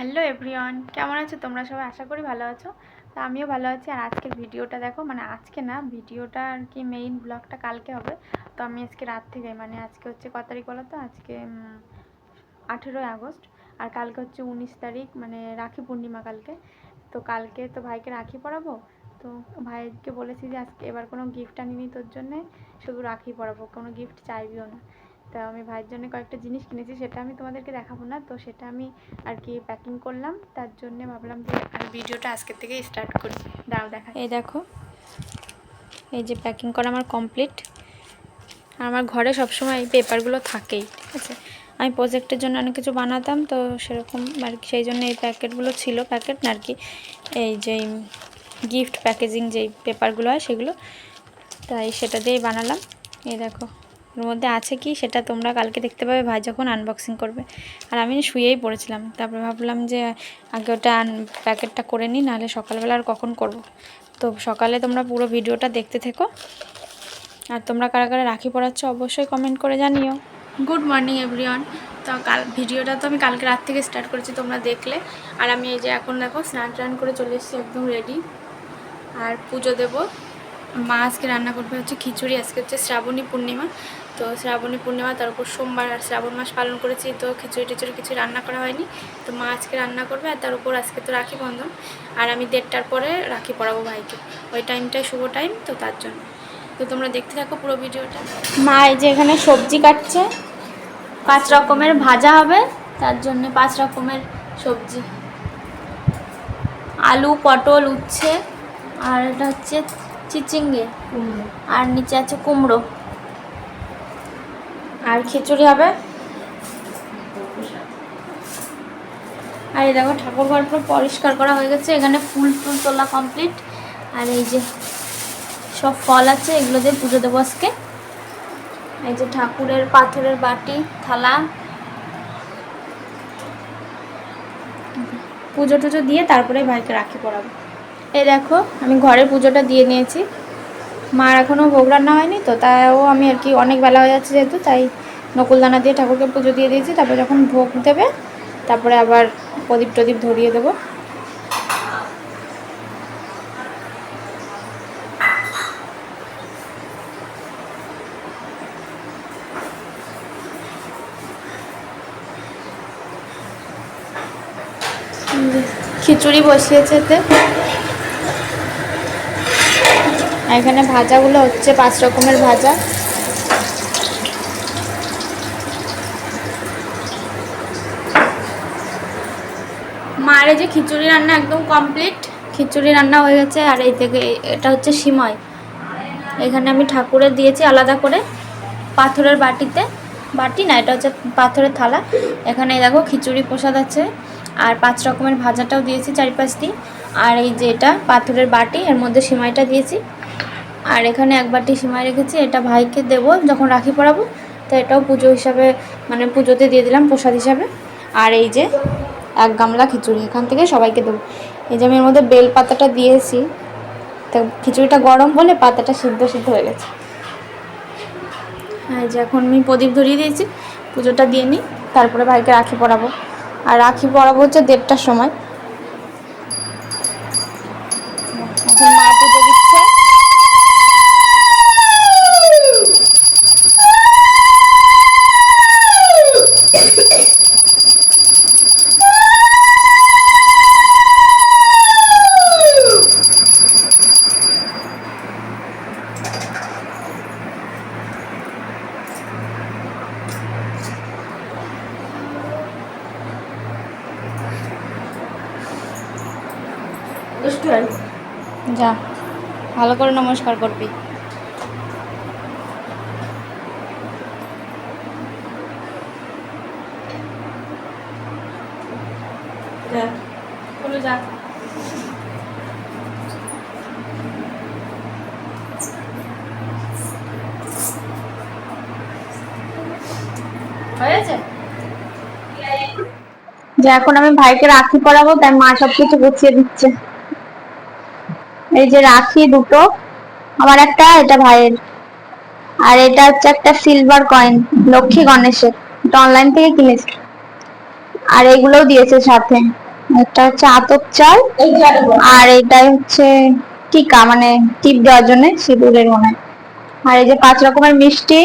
Hello everyone, কেমন আছো? তোমরা সবাই আশা করি ভালো আছো। তো আমিও ভালো আছি। আর আজকের ভিডিওটা দেখো মানে আজকে না, ভিডিওটা আর কি মেইন ব্লগটা কালকে হবে। তো আমি আজকে রাত থেকে মানে আজকে হচ্ছে কত তারিখ বলো তো? আজকে আঠেরোই আগস্ট। আর কালকে হচ্ছে উনিশ তারিখ মানে রাখি পূর্ণিমা কালকে। তো কালকে তো ভাইকে রাখি পরাবো। তো ভাইকে বলেছি যে আজকে এবার কোনো গিফট আনিনি তোর জন্যে, শুধু রাখি পরাবো, কোনো গিফট চাইবিও না। তা আমি ভাইয়ের জন্য কয়েকটা জিনিস কিনেছি, সেটা আমি তোমাদেরকে দেখাবো না। তো সেটা আমি আর কি প্যাকিং করলাম, তার জন্য ভাবলাম যে আমি ভিডিওটা আজকের থেকে স্টার্ট করি। দাও দেখা এই দেখো, এই যে প্যাকিং করা আমার কমপ্লিট আর আমার ঘরে সবসময় এই পেপারগুলো থাকেই, ঠিক আছে? আমি প্রজেক্টের জন্য অনেক কিছু বানাতাম, তো সেরকম আর কি, সেই জন্য এই প্যাকেটগুলো ছিল প্যাকেট, আর কি এই যে গিফট প্যাকেজিং যেই পেপারগুলো হয় সেগুলো, তাই সেটা দিয়েই বানালাম। এই দেখো। ওর মধ্যে আছে কি সেটা তোমরা কালকে দেখতে পাবে, ভাই যখন আনবক্সিং করবে। আর আমি শুয়েই পড়েছিলাম, তারপরে ভাবলাম যে আগে ওটা প্যাকেটটা করে নিই, নাহলে সকালবেলা আর কখন করব। তো সকালে তোমরা পুরো ভিডিওটা দেখতে থেকো। আর তোমরা কারা কারা রাখি পড়াচ্ছ অবশ্যই কমেন্ট করে জানিও। গুড মর্নিং এভরিওয়ান তো কাল ভিডিওটা তো আমি কালকে রাত থেকে স্টার্ট করেছি তোমরা দেখলে। আর আমি এই যে এখন দেখো স্নান টান করে চলে এসেছি, একদম রেডি আর পুজো দেবো। মা আজকে রান্না করবে হচ্ছে খিচুড়ি, আজকে হচ্ছে শ্রাবণী পূর্ণিমা। তো শ্রাবণী পূর্ণিমা, তার উপর সোমবার আর শ্রাবণ মাস পালন করেছি, তো খিচুড়ি টিচুড়ি কিছু রান্না করা হয়নি। তো মা আজকে রান্না করবে আর তার উপর আজকে তো রাখি বন্ধন। আর আমি দেড়টার পরে রাখি পড়াবো ভাইকে। ওই টাইমটাই শুভ টাইম, তো তার জন্য। তো তোমরা দেখতে থাকো পুরো ভিডিওটা। মা এই যে এখানে সবজি কাটছে, পাঁচ রকমের ভাজা হবে, তার জন্য পাঁচ রকমের সবজি। আলু, পটল, উচ্ছে, আর এটা হচ্ছে চিচিঙ্গে। আর নিচে আছে কুমড়ো। আর খিচুড়ি হবে? আর এই দেখো, ঠাকুর ঘর পুরো পরিষ্কার করা হয়ে গেছে। এখানে ফুল টুল তোলা কমপ্লিট আর এই যে সব ফল আছে, এগুলো দিয়ে পুজো দেবো আজকে। এই যে ঠাকুরের পাথরের বাটি, থালা। পুজো টুজো দিয়ে তারপরে ভাইকে রাখি পড়াবো। এই দেখো, আমি ঘরের পুজোটা দিয়ে নিয়েছি। মার এখনও ভোগ রান্না হয়নি, তো তাও আমি আর কি অনেক বেলা হয়ে যাচ্ছে যেহেতু, তাই নকুলদানা দিয়ে ঠাকুরকে পুজো দিয়ে দিয়েছি, তারপরে যখন ভোগ দেবে, তারপরে আবার প্রদীপ টদীপ ধরিয়ে দেবো। খিচুড়ি বসিয়েছে এখানে ভাজাগুলো হচ্ছে পাঁচ রকমের ভাজা। মায়ের যে খিচুড়ি রান্না একদম কমপ্লিট খিচুড়ি রান্না হয়ে গেছে আর এই থেকে এটা হচ্ছে সিময়। এখানে আমি ঠাকুরের দিয়েছি আলাদা করে পাথরের বাটিতে। বাটি না, এটা হচ্ছে পাথরের থালা। এখানে দেখো খিচুড়ি প্রসাদ আছে আর পাঁচ রকমের ভাজাটাও দিয়েছি চারিপাশ দিয়ে আর এই যে এটা পাথরের বাটি, এর মধ্যে সিমাইটা দিয়েছি। আর এখানে এক বাটি সিমাই রেখেছি, এটা ভাইকে দেব, যখন রাখি পরাবো, তো এটাও পুজো হিসাবে মানে পুজোতে দিয়ে দিলাম প্রসাদ হিসাবে। আর এই যে এক গামলা খিচুড়ি, এখান থেকে সবাইকে দেবো। এই যে আমি এর মধ্যে বেল পাতাটা দিয়েছি, তো খিচুড়িটা গরম বলে পাতাটা সিদ্ধ সিদ্ধ হয়ে গেছে। হ্যাঁ যে এখন আমি প্রদীপ ধরিয়ে দিয়েছি, পুজোটা দিয়ে নিই, তারপরে ভাইকে রাখি পরাবো। আর রাখি পরাবো হচ্ছে দেড়টার সময়। যা ভালো করে নমস্কার করবি। যা। হয়েছে? যে এখন আমি ভাইকে রাখি পরাবো তাই মা সব কিছু গুছিয়ে দিচ্ছে। এই যে রাখি দুটো আমার একটা এটা ভাইয়ের। আর এটা হচ্ছে একটা সিলভার কয়েন লক্ষ্মী গণেশের। এটা অনলাইন থেকে কিনেছি। আর এগুলোও দিয়েছে সাথে। এটা হচ্ছে আতপ চাল, আর এটাই হচ্ছে টিকা মানে টিপ দেওয়ার জন্য সিঁদুরের মনে। আর এই যে পাঁচ রকমের মিষ্টি,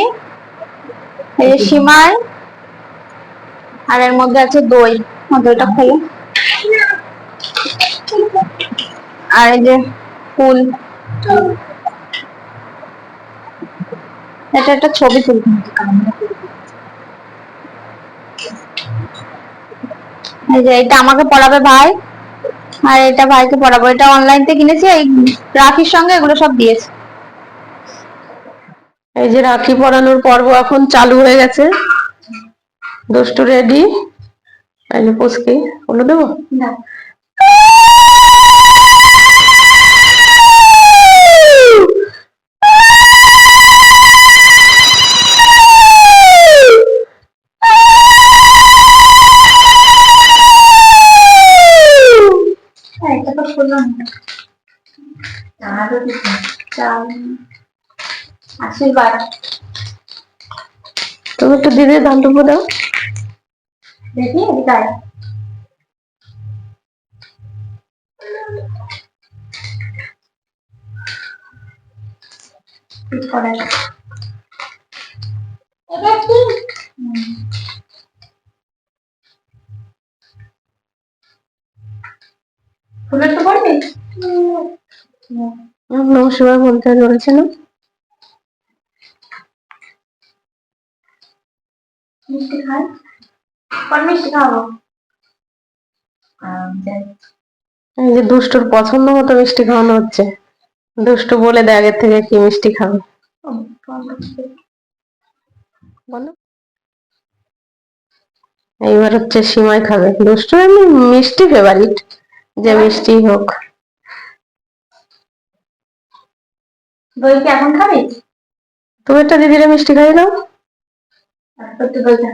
এই যে সিমাই, আর এর মধ্যে আছে দই। দইটা খোলো আর এই যে ফুল। এটা একটা ছবি তুলতে এই যে এটা আমাকে পড়াবে ভাই। আর এটা ভাইকে পড়াবো। এটা অনলাইন থেকে কিনেছি এই রাখির সঙ্গে এগুলো সব দিয়েছে। এই যে রাখি পরানোর পর্ব এখন চালু হয়ে গেছে। দুষ্টু রেডি। পুচকি বলে দেবো? না। চাল আশীর্বাদ তুমি একটু দিদি ধান টুকু দাও দেখি এদিকে। ঠিক করে দাও। হুম। মিষ্টি খাই? কোন মিষ্টি খাব? এই যে দুষ্টুর পছন্দ মতো মিষ্টি খাওয়ানো হচ্ছে। দুষ্টু বলে দেয় আগের থেকে কি মিষ্টি খাবে? বলো। বলো। এইবার হচ্ছে সিমাই খাবে। দুষ্টু এমনি মিষ্টি ফেভারিট যে মিষ্টি হোক। দই কি এখন খাবি? তুমি একটা দিদিরা মিষ্টি খাই দাও আর একটু দই খা।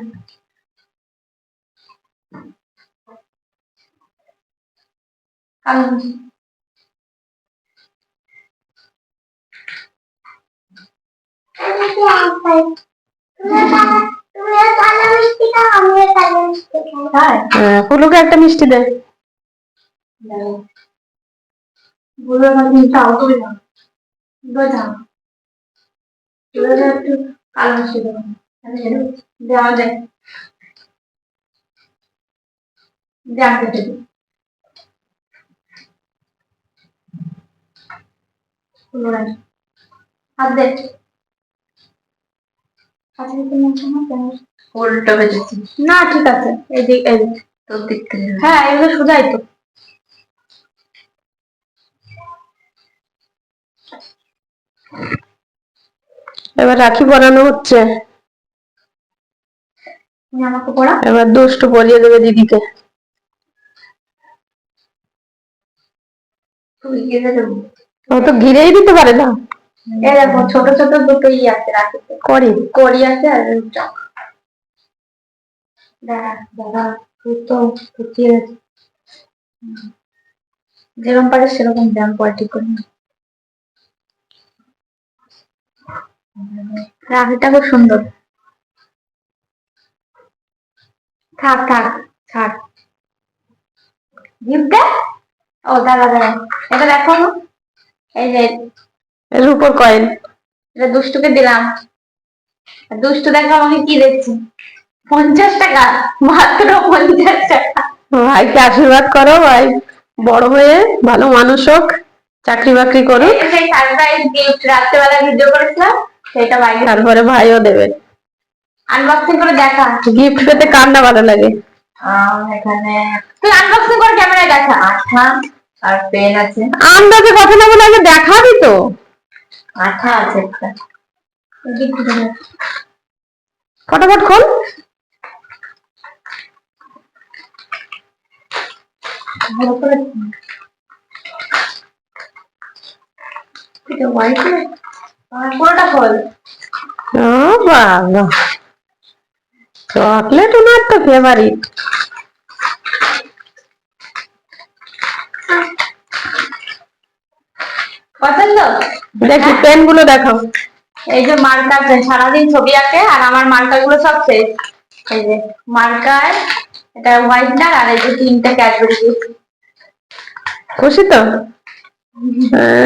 খায়? হ্যাঁ, একটা মিষ্টি দে। বুড়ো না। এবার একটু কালো দেবো। দেওয়া যায়। দেওয়া কেটে না কেন? উল্টো বেজেছি না ঠিক আছে। এই দিক এই দিক। তোর দিক থেকে। হ্যাঁ এগুলো সোজাই তো। এবার রাখি পরানো হচ্ছে। এবার দুষ্টু পরিয়ে দেবে দিদিকে। ও তো ঘিরেই দিতে পারে না। ছোট ছোট দুটো ই আছে রাখিতে করি। কড়ি আছে আর চক তুই তো। যেরকম পারে সেরকম ব্যায়াম দাম কোয়ালিটি করে নে। রাখিটা খুব সুন্দর। থাক থাক থাক। গিফট দে ও দাদা দাদা এটা দেখো। এই যে এর উপর কয়েন এটা দুষ্টুকে দিলাম। দুষ্টু দেখো আমাকে কি দিচ্ছে পঞ্চাশ টাকা মাত্র পঞ্চাশ টাকা। ভাইকে আশীর্বাদ করো ভাই। বড় হয়ে ভালো মানুষ হোক চাকরি বাকরি করুক। সারপ্রাইজ গিফট রাত্রেবেলা ভিডিও করেছিলাম। সেটা বাইরে তারপরে ভাইও দেবে। আনবক্সিং করে দেখা। গিফট পেতে কার না ভালো লাগে? এখানে তুই আনবক্সিং করে ক্যামেরায় দেখা। আঠা আর পেন আছে। আন্দাজে কথা না বলে আগে দেখাবি তো। আঠা আছে একটা। ফটাফট খোল। ভালো করে পুরোটা খোল। ও বাবা। চকলেট ওনার তো ফেভারিট পছন্দ? দেখি পেনগুলো দেখাও। এই যে মার্কার পেন সারাদিন ছবি আঁকে আর আমার মার্কারগুলো সব শেষ এই যে মার্কার এটা হোয়াইটনার আর এই যে তিনটা ক্যাডবেরি। খুশি তো? হ্যাঁ।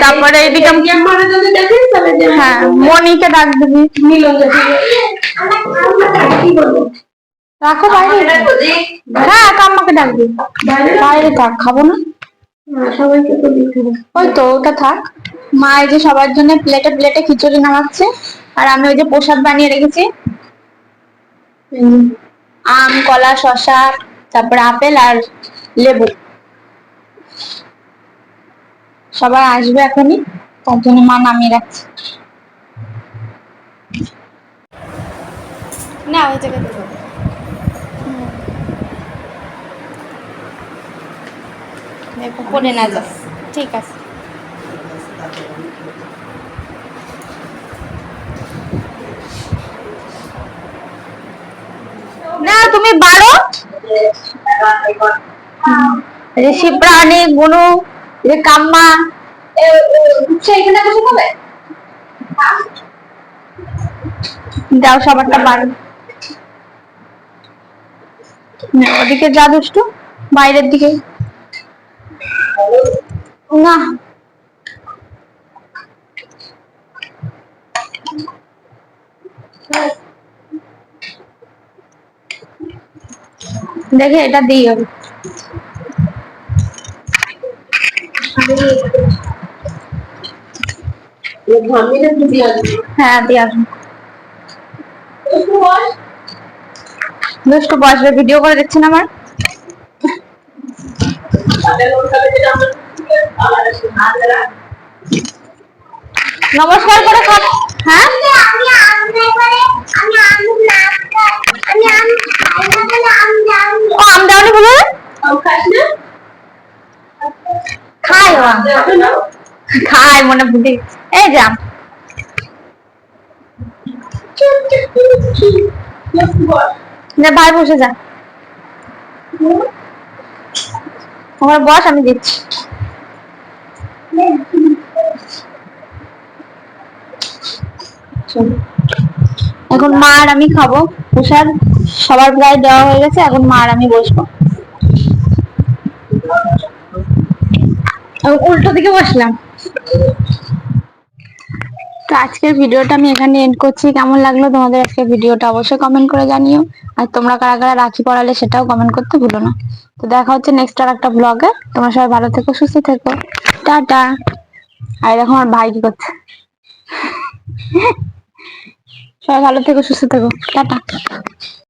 তারপরে হ্যাঁ মনিকে ডাক দিবি। রাখো বাইরে। হ্যাঁ কাম্মাকে ডাকবি বাইরে থাক, খাব না। ওই তো, ওটা থাক। মা এই যে সবার জন্য প্লেটে প্লেটে খিচুড়ি নামাচ্ছে, আর আমি ওই যে প্রসাদ বানিয়ে রেখেছি। আম, কলা, শসা, তারপরে আপেল আর লেবু। সবাই আসবে এখনই। তার জন্য মা নামিয়ে রাখছে। না ওই জায়গাতে যাব পড়ে না যাও ঠিক আছে। না তুমি বারো? এই যে শিবরানী গুনু। এই যে কাম্মা সেইখানে বসে খাবে? যাও, সবারটা বারো। ওদিকে যা দুষ্টু, বাইরের দিকে। না। দেখে এটা দিই হবে হ্যাঁ দিয়ে ভিডিও করে দেখছেন আমার। নমস্কার করে হ্যাঁ? আম দেওয়ানি মনে এই যে। না, ভাই বসে যা। ওখানে বস, আমি দিচ্ছি। এখন মা আর আমি খাব। প্রসাদ সবার প্রায় দেওয়া হয়ে গেছে, এখন মা আর আমি বসবো আমি উল্টো দিকে বসলাম। তো আজকের ভিডিওটা আমি এখানে এন্ড করছি। কেমন লাগল তোমাদের আজকের ভিডিওটা অবশ্যই কমেন্ট করে জানিও। আর তোমরা কারা কারা রাখি পড়ালে সেটাও কমেন্ট করতে ভুলো না। তো দেখা হচ্ছে নেক্সট আর একটা ব্লগে তোমরা সবাই ভালো থেকো, সুস্থ থেকো। টাটা। আর দেখো আমার ভাই কি করছে। সবাই ভালো থেকো, সুস্থ থেকো। টাটা।